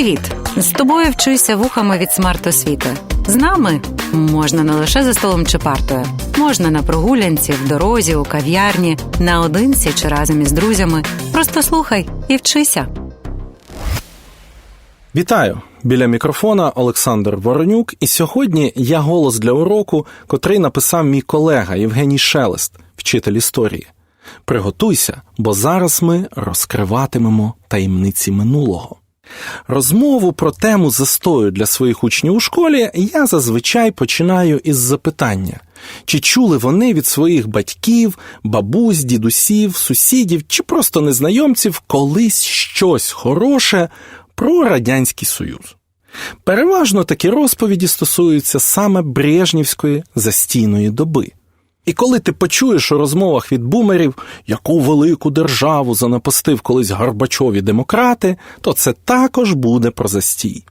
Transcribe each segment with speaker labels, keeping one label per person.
Speaker 1: Привіт! З тобою вчуся вухами від смарт-освіти. З нами можна не лише за столом чи партою, можна на прогулянці, в дорозі, у кав'ярні, наодинці чи разом із друзями. Просто слухай і вчися.
Speaker 2: Вітаю! Біля мікрофона Олександр Воронюк, і сьогодні я голос для уроку, котрий написав мій колега Євгеній Шелест, вчитель історії. Приготуйся, бо зараз ми розкриватимемо таємниці минулого. Розмову про тему застою для своїх учнів у школі я зазвичай починаю із запитання, чи чули вони від своїх батьків, бабусь, дідусів, сусідів чи просто незнайомців колись щось хороше про Радянський Союз. Переважно такі розповіді стосуються саме Брежнівської застійної доби. І коли ти почуєш у розмовах від бумерів, яку велику державу занапастив колись Горбачові демократи, то це також буде про застій.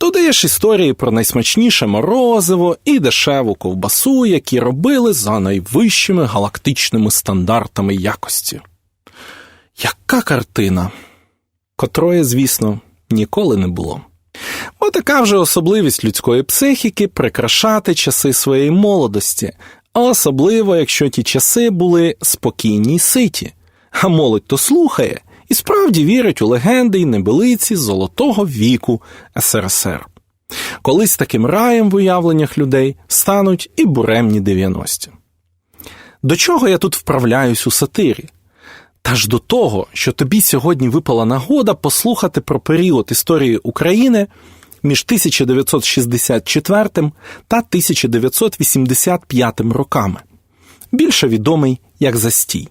Speaker 2: Додаєш історії про найсмачніше морозиво і дешеву ковбасу, які робили за найвищими галактичними стандартами якості. Яка картина, котрої, звісно, ніколи не було. Отака вже особливість людської психіки прикрашати часи своєї молодості, особливо, якщо ті часи були спокійні й ситі, а молодь то слухає і справді вірить у легенди й небелиці золотого віку СРСР. Колись таким раєм в уявленнях людей стануть і буремні 90-ті. До чого я тут вправляюсь у сатирі? Та ж до того, що тобі сьогодні випала нагода послухати про період історії України між 1964 та 1985 роками, більше відомий як застій.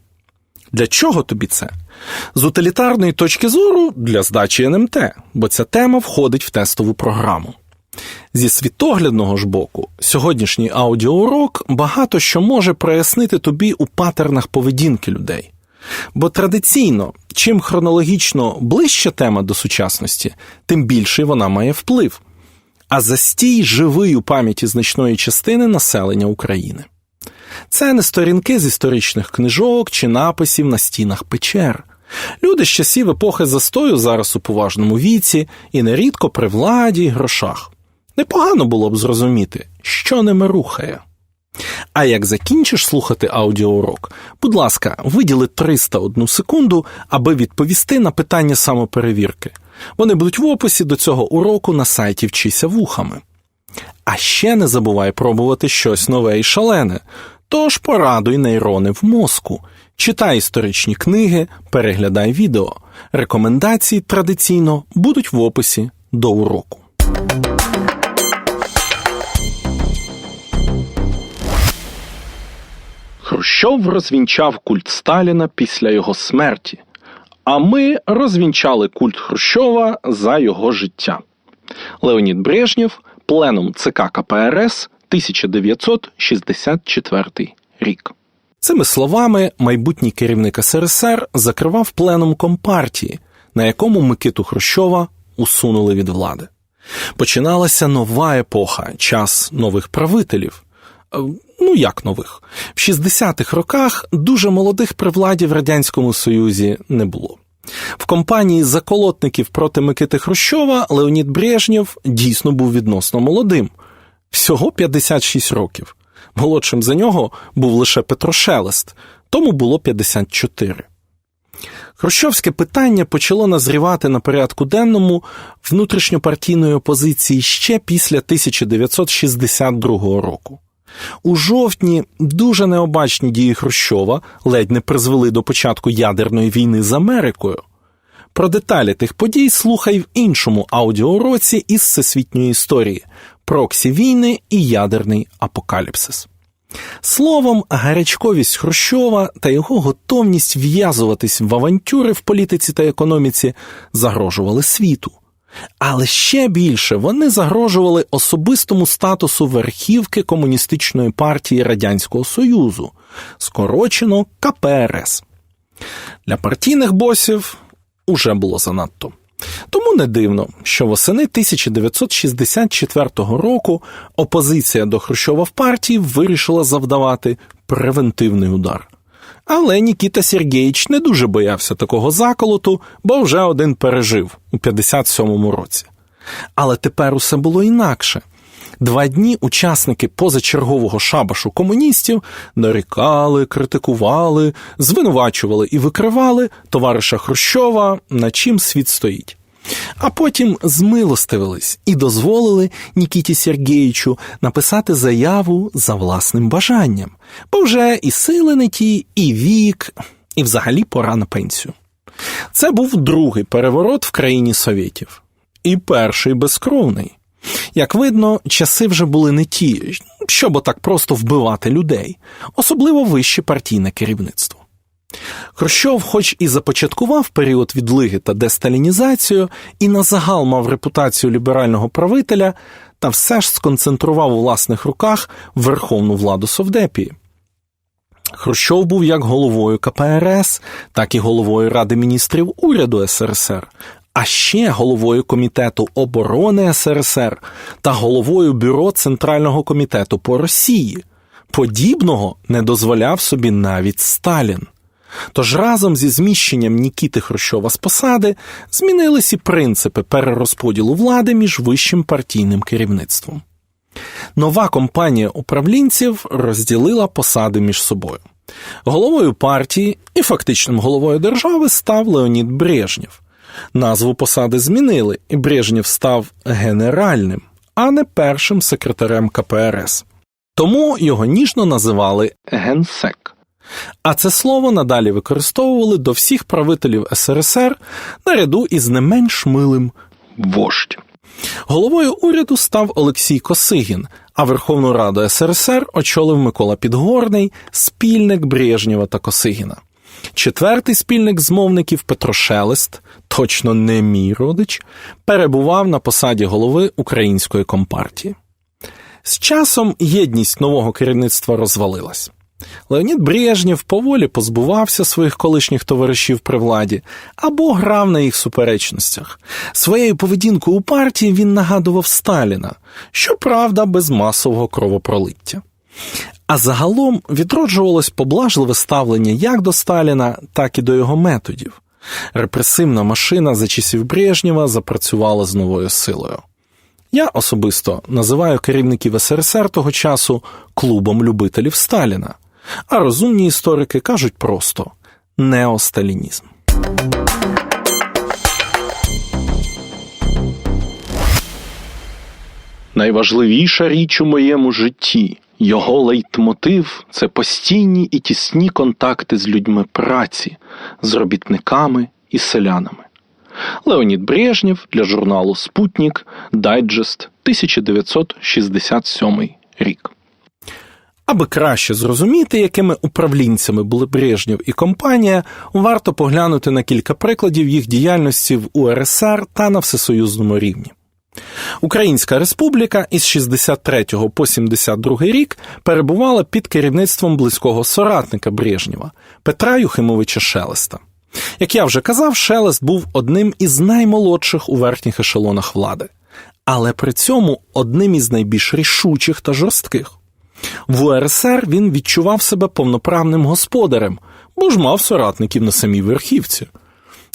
Speaker 2: Для чого тобі це? З утилітарної точки зору для здачі НМТ, бо ця тема входить в тестову програму. Зі світоглядного ж боку, сьогоднішній аудіоурок багато що може прояснити тобі у патернах поведінки людей. Бо традиційно, чим хронологічно ближча тема до сучасності, тим більший вона має вплив, а застій живий у пам'яті значної частини населення України. Це не сторінки з історичних книжок чи написів на стінах печер. Люди з часів епохи застою зараз у поважному віці і нерідко при владі й грошах. Непогано було б зрозуміти, що ними рухає. А як закінчиш слухати аудіоурок, будь ласка, виділи 301 секунду, аби відповісти на питання самоперевірки. Вони будуть в описі до цього уроку на сайті Вчися вухами. А ще не забувай пробувати щось нове і шалене. Тож порадуй нейрони в мозку, читай історичні книги, переглядай відео. Рекомендації традиційно будуть в описі до уроку. Хрущов розвінчав культ Сталіна після його смерті, а ми розвінчали культ Хрущова за його життя. Леонід Брежнєв, пленум ЦК КПРС 1964 рік. Цими словами майбутній керівник СРСР закривав пленум компартії, на якому Микиту Хрущова усунули від влади. Починалася нова епоха, час нових правителів. Е, Ну, як нових? В 60-х роках дуже молодих при владі в Радянському Союзі не було. В компанії заколотників проти Микити Хрущова Леонід Брежнєв дійсно був відносно молодим всього 56 років. Молодшим за нього був лише Петро Шелест, тому було 54. Хрущовське питання почало назрівати на порядку денному внутрішньопартійної опозиції ще після 1962 року. У жовтні дуже необачні дії Хрущова ледь не призвели до початку ядерної війни з Америкою. Про деталі тих подій слухай в іншому аудіоуроці із всесвітньої історії проксі війни і ядерний апокаліпсис. Словом, гарячковість Хрущова та його готовність в'язуватись в авантюри в політиці та економіці загрожували світу. Але ще більше вони загрожували особистому статусу верхівки Комуністичної партії Радянського Союзу, скорочено КПРС. Для партійних босів уже було занадто. Тому не дивно, що восени 1964 року опозиція до Хрущова в партії вирішила завдавати превентивний удар. Але Нікіта Сергійович не дуже боявся такого заколоту, бо вже один пережив у 57-му році. Але тепер усе було інакше. Два дні учасники позачергового шабашу комуністів нарікали, критикували, звинувачували і викривали товариша Хрущова, на чим світ стоїть. А потім змилостивились і дозволили Нікіті Сергеєчу написати заяву за власним бажанням, бо вже і сили не ті, і вік, і взагалі пора на пенсію. Це був другий переворот в країні совєтів, і перший безкровний. Як видно, часи вже були не ті, щоб отак просто вбивати людей, особливо вище партійне керівництво. Хрущов, хоч і започаткував період відлиги та десталінізацію, і на загал мав репутацію ліберального правителя, та все ж сконцентрував у власних руках верховну владу Совдепії. Хрущов був як головою КПРС, так і головою Ради міністрів уряду СРСР, а ще головою Комітету оборони СРСР та головою Бюро Центрального комітету по Росії. Подібного не дозволяв собі навіть Сталін. Тож разом зі зміщенням Нікіти Хрущова з посади змінились і принципи перерозподілу влади між вищим партійним керівництвом. Нова компанія управлінців розділила посади між собою. Головою партії і фактичним головою держави став Леонід Брежнєв. Назву посади змінили, і Брежнєв став генеральним, а не першим секретарем КПРС. Тому його ніжно називали генсек. А це слово надалі використовували до всіх правителів СРСР наряду із не менш милим вождь. Головою уряду став Олексій Косигін, а Верховну Раду СРСР очолив Микола Підгорний, спільник Брежнєва та Косигіна. Четвертий спільник змовників Петро Шелест, точно не мій родич, перебував на посаді голови української компартії. З часом єдність нового керівництва розвалилась. Леонід Брежнєв поволі позбувався своїх колишніх товаришів при владі або грав на їх суперечностях. Своєю поведінкою у партії він нагадував Сталіна, щоправда, без масового кровопролиття. А загалом відроджувалось поблажливе ставлення як до Сталіна, так і до його методів. Репресивна машина за часів Брежнєва запрацювала з новою силою. Я особисто називаю керівників СРСР того часу клубом любителів Сталіна, а розумні історики кажуть просто неосталінізм. Найважливіша річ у моєму житті, його лейтмотив це постійні і тісні контакти з людьми праці, з робітниками і селянами. Леонід Брежнєв для журналу Спутнік Дайджест 1967 рік. Аби краще зрозуміти, якими управлінцями були Брежнєв і компанія, варто поглянути на кілька прикладів їх діяльності в УРСР та на всесоюзному рівні. Українська республіка із 63 по 72 рік перебувала під керівництвом близького соратника Брежнєва Петра Юхимовича Шелеста. Як я вже казав, Шелест був одним із наймолодших у верхніх ешелонах влади, але при цьому одним із найбільш рішучих та жорстких. В УРСР він відчував себе повноправним господарем, бо ж мав соратників на самій верхівці.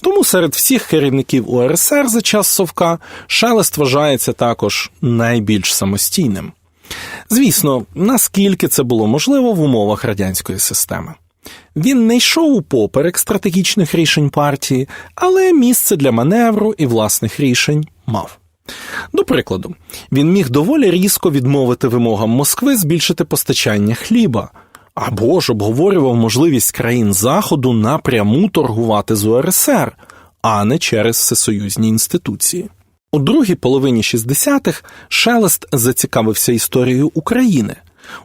Speaker 2: Тому серед всіх керівників УРСР за час Совка Шелест вважається також найбільш самостійним. Звісно, наскільки це було можливо в умовах радянської системи. Він не йшов упоперек стратегічних рішень партії, але місце для маневру і власних рішень мав. До прикладу, він міг доволі різко відмовити вимогам Москви збільшити постачання хліба, або ж обговорював можливість країн Заходу напряму торгувати з УРСР, а не через всесоюзні інституції. У другій половині 60-х Шелест зацікавився історією України,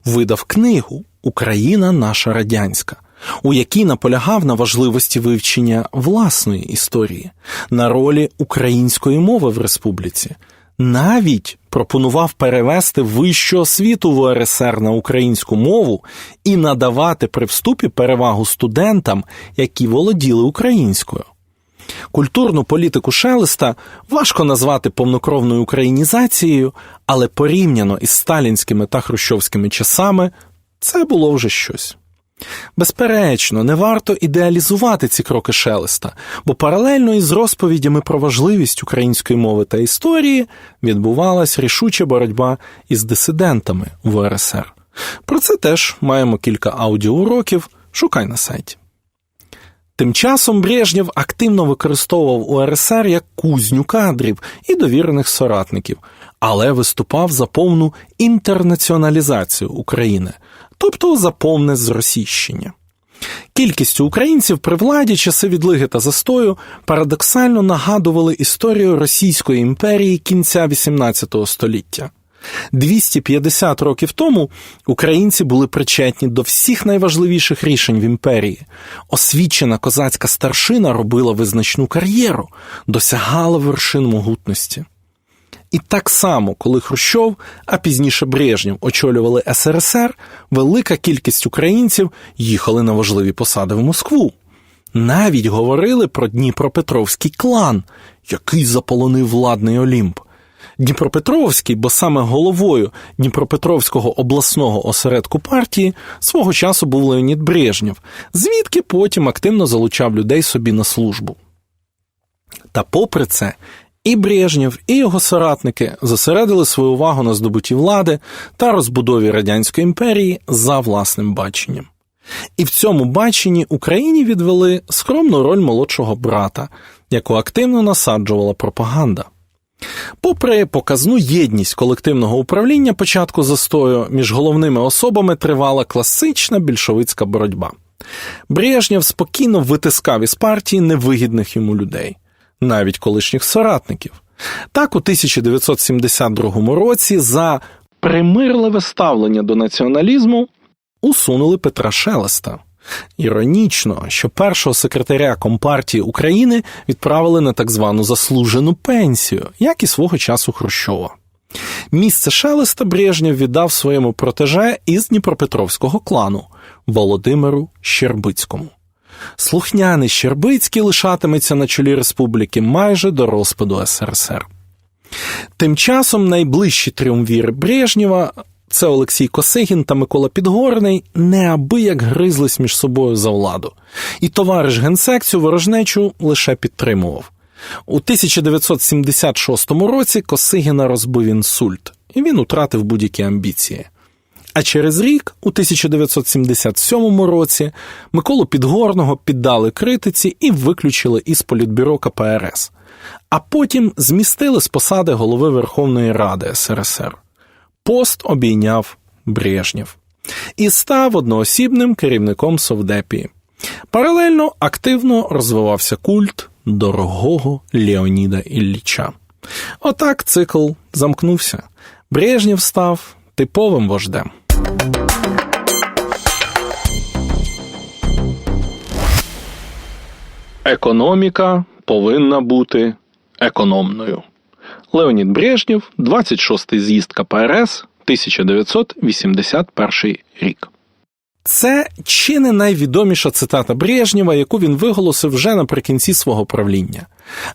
Speaker 2: видав книгу Україна наша радянська, у якій наполягав на важливості вивчення власної історії, на ролі української мови в республіці, навіть пропонував перевести вищу освіту в УРСР на українську мову і надавати при вступі перевагу студентам, які володіли українською. Культурну політику Шелеста важко назвати повнокровною українізацією, але порівняно із сталінськими та хрущовськими часами це було вже щось. Безперечно, не варто ідеалізувати ці кроки шелеста, бо паралельно із розповідями про важливість української мови та історії відбувалась рішуча боротьба із дисидентами в УРСР. Про це теж маємо кілька аудіоуроків. Шукай на сайті. Тим часом Брежнєв активно використовував УРСР як кузню кадрів і довірених соратників, але виступав за повну інтернаціоналізацію України, тобто за повне зросійщення. Кількістю українців при владі часи відлиги та застою парадоксально нагадували історію Російської імперії кінця XVIII століття. 250 років тому українці були причетні до всіх найважливіших рішень в імперії. Освічена козацька старшина робила визначну кар'єру, досягала вершин могутності. І так само, коли Хрущов, а пізніше Брежнєв очолювали СРСР, велика кількість українців їхали на важливі посади в Москву. Навіть говорили про Дніпропетровський клан, який заполонив владний Олімп. Дніпропетровський, бо саме головою Дніпропетровського обласного осередку партії свого часу був Леонід Брежнєв, звідки потім активно залучав людей собі на службу. Та попри це, і Брежнєв, і його соратники зосередили свою увагу на здобутті влади та розбудові Радянської імперії за власним баченням. І в цьому баченні Україні відвели скромну роль молодшого брата, яку активно насаджувала пропаганда. Попри показну єдність колективного управління початку застою між головними особами тривала класична більшовицька боротьба. Брежнєв спокійно витискав із партії невигідних йому людей, навіть колишніх соратників. Так, у 1972 році за примирливе ставлення до націоналізму усунули Петра Шелеста. Іронічно, що першого секретаря Компартії України відправили на так звану заслужену пенсію, як і свого часу Хрущова. Місце Шелеста Брежнєв віддав своєму протеже із Дніпропетровського клану Володимиру Щербицькому. Слухняний Щербицький лишатиметься на чолі республіки майже до розпаду СРСР. Тим часом найближчі тріумвіри Брежнєва це Олексій Косигін та Микола Підгорний неабияк гризлись між собою за владу, і товариш генсек цю ворожнечу лише підтримував. У 1976 році Косигіна розбив інсульт, і він утратив будь-які амбіції. А через рік, у 1977 році, Миколу Підгорного піддали критиці і виключили із політбюро КПРС, а потім змістили з посади голови Верховної Ради СРСР. Пост обійняв Брежнєв і став одноосібним керівником Совдепії. Паралельно активно розвивався культ дорогого Леоніда Ілліча. Отак цикл замкнувся. Брежнєв став типовим вождем. Економіка повинна бути економною. Леонід Брежнєв, 26-й з'їзд КПРС, 1981 рік. Це чи не найвідоміша цитата Брежнєва, яку він виголосив вже наприкінці свого правління.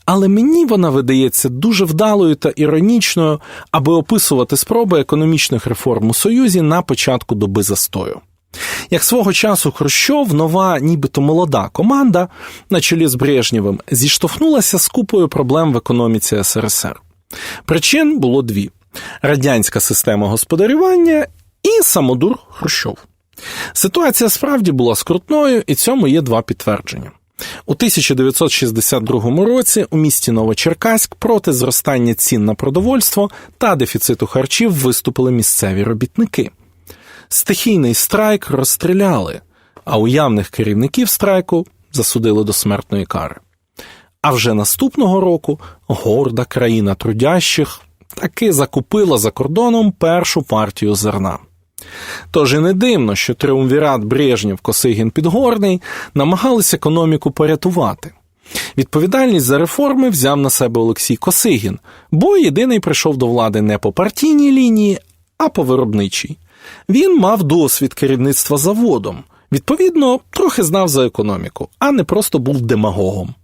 Speaker 2: Але мені вона видається дуже вдалою та іронічною, аби описувати спроби економічних реформ у Союзі на початку доби застою. Як свого часу Хрущов, нова, нібито молода команда на чолі з Брежнєвим зіштовхнулася з купою проблем в економіці СРСР. Причин було дві: радянська система господарювання і самодур Хрущов. Ситуація справді була скрутною, і цьому є два підтвердження. У 1962 році у місті Новочеркаськ проти зростання цін на продовольство та дефіциту харчів виступили місцеві робітники. Стихійний страйк розстріляли, а уявних керівників страйку засудили до смертної кари. А вже наступного року горда країна трудящих таки закупила за кордоном першу партію зерна. Тож і не дивно, що триумвірат Брежнєв, Косигін Підгорний намагались економіку порятувати. Відповідальність за реформи взяв на себе Олексій Косигін, бо єдиний прийшов до влади не по партійній лінії, а по виробничій. Він мав досвід керівництва заводом, відповідно, трохи знав за економіку, а не просто був демагогом.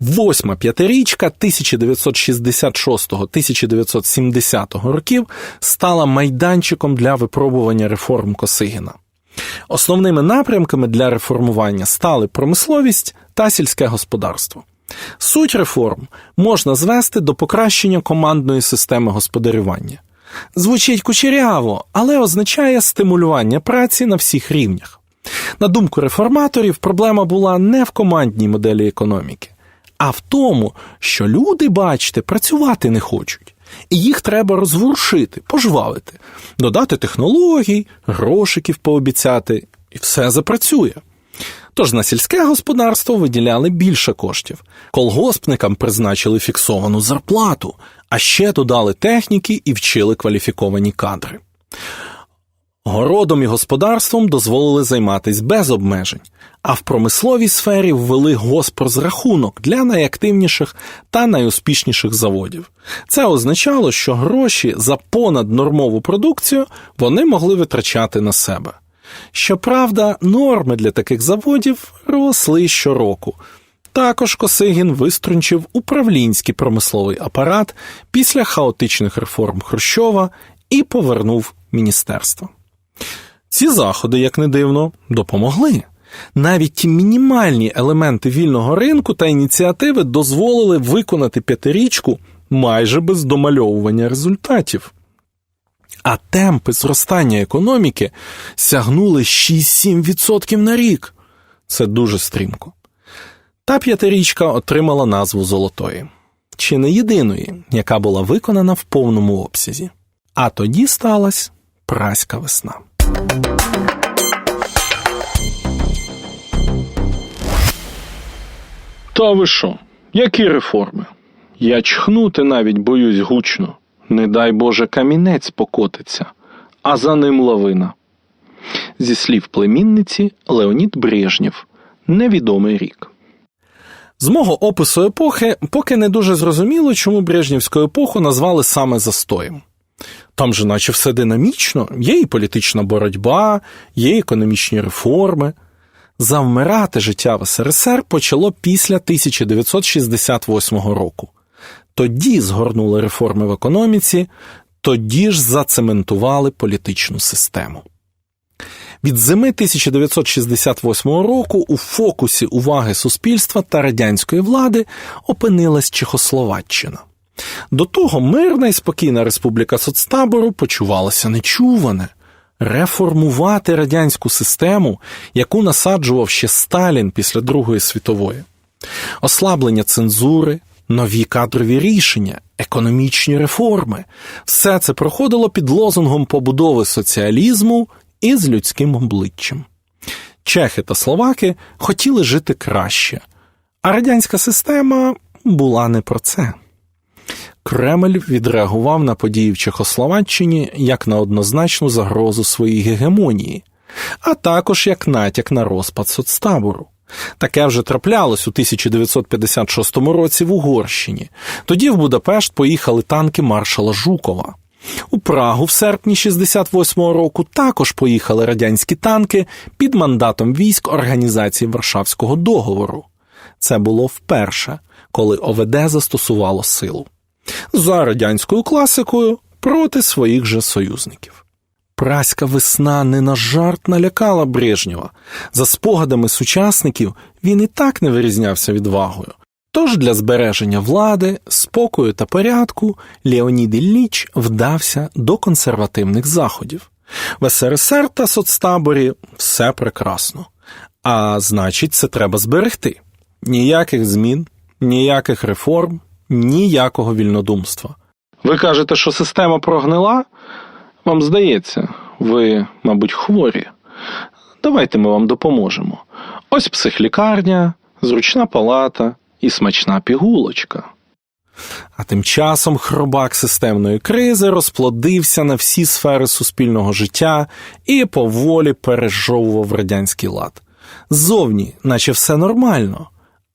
Speaker 2: Восьма п'ятирічка 1966-1970 років стала майданчиком для випробування реформ Косигіна. Основними напрямками для реформування стали промисловість та сільське господарство. Суть реформ можна звести до покращення командної системи господарювання. Звучить кучеряво, але означає стимулювання праці на всіх рівнях. На думку реформаторів, проблема була не в командній моделі економіки, а в тому, що люди, бачите, працювати не хочуть. І їх треба розворушити, пожвавити, додати технологій, грошиків пообіцяти, і все запрацює. Тож на сільське господарство виділяли більше коштів. Колгоспникам призначили фіксовану зарплату, а ще додали техніки і вчили кваліфіковані кадри. Городом і господарством дозволили займатися без обмежень, а в промисловій сфері ввели госпрозрахунок для найактивніших та найуспішніших заводів. Це означало, що гроші за понаднормову продукцію вони могли витрачати на себе. Щоправда, норми для таких заводів росли щороку. Також Косигін виструнчив управлінський промисловий апарат після хаотичних реформ Хрущова і повернув міністерство. Ці заходи, як не дивно, допомогли. Навіть ті мінімальні елементи вільного ринку та ініціативи дозволили виконати п'ятирічку майже без домальовування результатів. А темпи зростання економіки сягнули 6-7% на рік. Це дуже стрімко. Та п'ятирічка отримала назву Золотої, чи не єдиної, яка була виконана в повному обсязі. А тоді сталася праська весна. Та ви що? Які реформи? Я чхнути навіть боюсь гучно. Не дай Боже, камінець покотиться, а за ним лавина. Зі слів племінниці Леонід Брежнєв. Невідомий рік. З мого опису епохи поки не дуже зрозуміло, чому Брежнівську епоху назвали саме застоєм. Там же, наче все динамічно, є і політична боротьба, є економічні реформи. Завмирати життя в СРСР почало після 1968 року. Тоді згорнули реформи в економіці, тоді ж зацементували політичну систему. Від зими 1968 року у фокусі уваги суспільства та радянської влади опинилась Чехословаччина. До того мирна і спокійна республіка соцтабору почувалася нечуване. Реформувати радянську систему, яку насаджував ще Сталін після Другої світової, ослаблення цензури, нові кадрові рішення, економічні реформи все це проходило під лозунгом побудови соціалізму і з людським обличчям. Чехи та словаки хотіли жити краще, а радянська система була не про це. Кремль відреагував на події в Чехословаччині як на однозначну загрозу своїй гегемонії, а також як натяк на розпад соцтабору. Таке вже траплялось у 1956 році в Угорщині. Тоді в Будапешт поїхали танки маршала Жукова. У Прагу в серпні 68-го року також поїхали радянські танки під мандатом військ Організації Варшавського договору. Це було вперше, коли ОВД застосувало силу. За радянською класикою проти своїх же союзників. Праська весна не на жарт налякала Брежнєва. За спогадами сучасників він і так не вирізнявся відвагою. Тож для збереження влади, спокою та порядку Леонід Ілліч вдався до консервативних заходів. В СРСР та соцтаборі все прекрасно. А значить, це треба зберегти. Ніяких змін, ніяких реформ, ніякого вільнодумства. Ви кажете, що система прогнила? Вам здається, ви, мабуть, хворі. Давайте ми вам допоможемо. Ось психлікарня, зручна палата і смачна пігулочка. А тим часом хробак системної кризи розплодився на всі сфери суспільного життя і поволі пережовував радянський лад. Зовні, наче все нормально,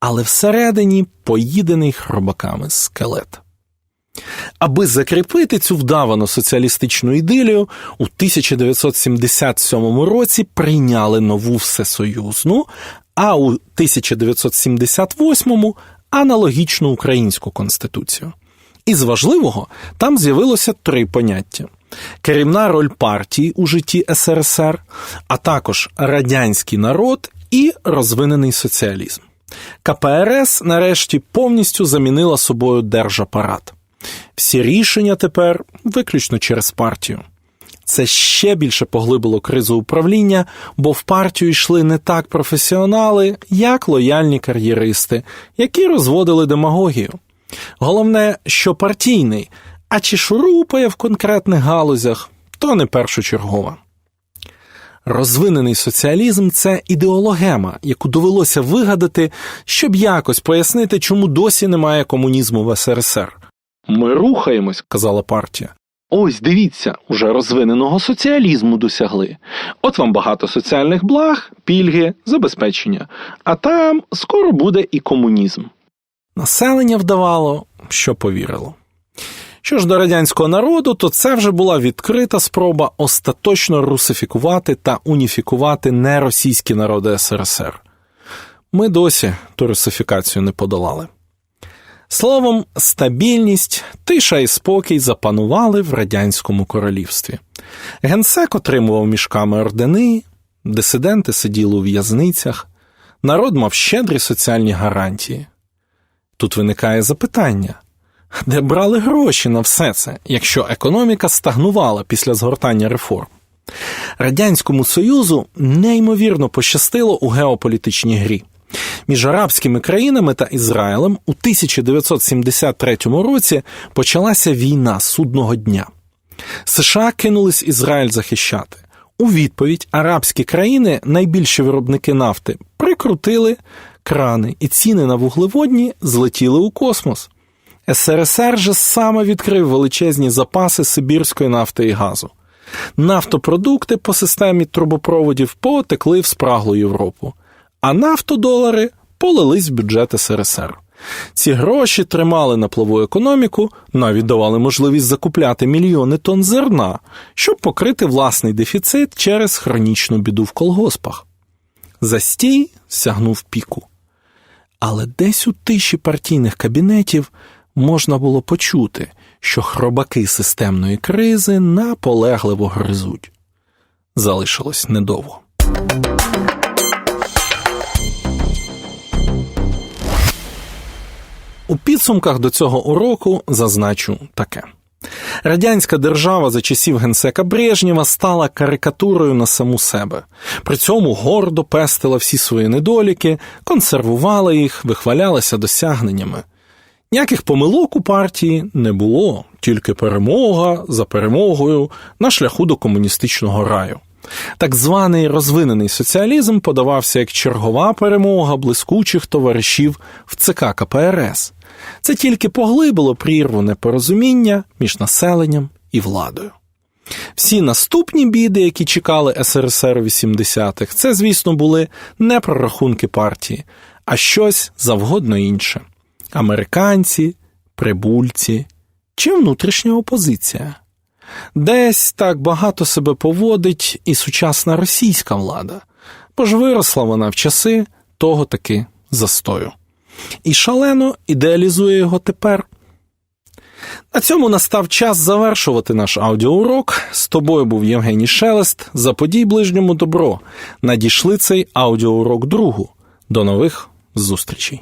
Speaker 2: але всередині поїдений хробаками скелет. Аби закріпити цю вдавану соціалістичну ідилію, у 1977 році прийняли нову всесоюзну, а у 1978 аналогічну українську конституцію. Із важливого там з'явилося три поняття: керівна роль партії у житті СРСР, а також радянський народ і розвинений соціалізм. КПРС нарешті повністю замінила собою держапарат. Всі рішення тепер виключно через партію. Це ще більше поглибило кризу управління, бо в партію йшли не так професіонали, як лояльні кар'єристи, які розводили демагогію. Головне, що партійний, а чи шурупає в конкретних галузях, то не першочергова. Розвинений соціалізм це ідеологема, яку довелося вигадати, щоб якось пояснити, чому досі немає комунізму в СРСР. Ми рухаємось, казала партія. Ось дивіться, уже розвиненого соціалізму досягли. От вам багато соціальних благ, пільги, забезпечення. А там скоро буде і комунізм. Населення вдавало, що повірило. Що ж до радянського народу, то це вже була відкрита спроба остаточно русифікувати та уніфікувати неросійські народи СРСР. Ми досі ту русифікацію не подолали. Словом, стабільність, тиша і спокій запанували в радянському королівстві. Генсек отримував мішками ордени, дисиденти сиділи у в'язницях, народ мав щедрі соціальні гарантії. Тут виникає запитання. Де брали гроші на все це, якщо економіка стагнувала після згортання реформ? Радянському Союзу неймовірно пощастило у геополітичній грі. Між арабськими країнами та Ізраїлем у 1973 році почалася війна судного дня. США кинулись Ізраїль захищати. У відповідь арабські країни, найбільші виробники нафти, прикрутили крани, і ціни на вуглеводні злетіли у космос. СРСР же саме відкрив величезні запаси сибірської нафти і газу. Нафтопродукти по системі трубопроводів потекли в спраглу Європу, а нафтодолари полились в бюджет СРСР. Ці гроші тримали на плаву економіку, навіть давали можливість закупляти мільйони тонн зерна, щоб покрити власний дефіцит через хронічну біду в колгоспах. Застій сягнув піку. Але десь у тиші партійних кабінетів можна було почути, що хробаки системної кризи наполегливо гризуть. Залишилось недовго. У підсумках до цього уроку зазначу таке. Радянська держава за часів генсека Брежнєва стала карикатурою на саму себе. При цьому гордо пестила всі свої недоліки, консервувала їх, вихвалялася досягненнями. Ніяких помилок у партії не було, тільки перемога за перемогою на шляху до комуністичного раю. Так званий розвинений соціалізм подавався як чергова перемога блискучих товаришів в ЦК КПРС. Це тільки поглибило прірву непорозуміння між населенням і владою. Всі наступні біди, які чекали СРСР 80-х, це, звісно, були не прорахунки партії, а щось завгодно інше американці, прибульці чи внутрішня опозиція. Десь так багато себе поводить і сучасна російська влада, бо ж виросла вона в часи того таки застою. І шалено ідеалізує його тепер. На цьому настав час завершувати наш аудіоурок. З тобою був Євгеній Шелест. Заподій ближньому добро. Надійшли цей аудіоурок другу. До нових зустрічей.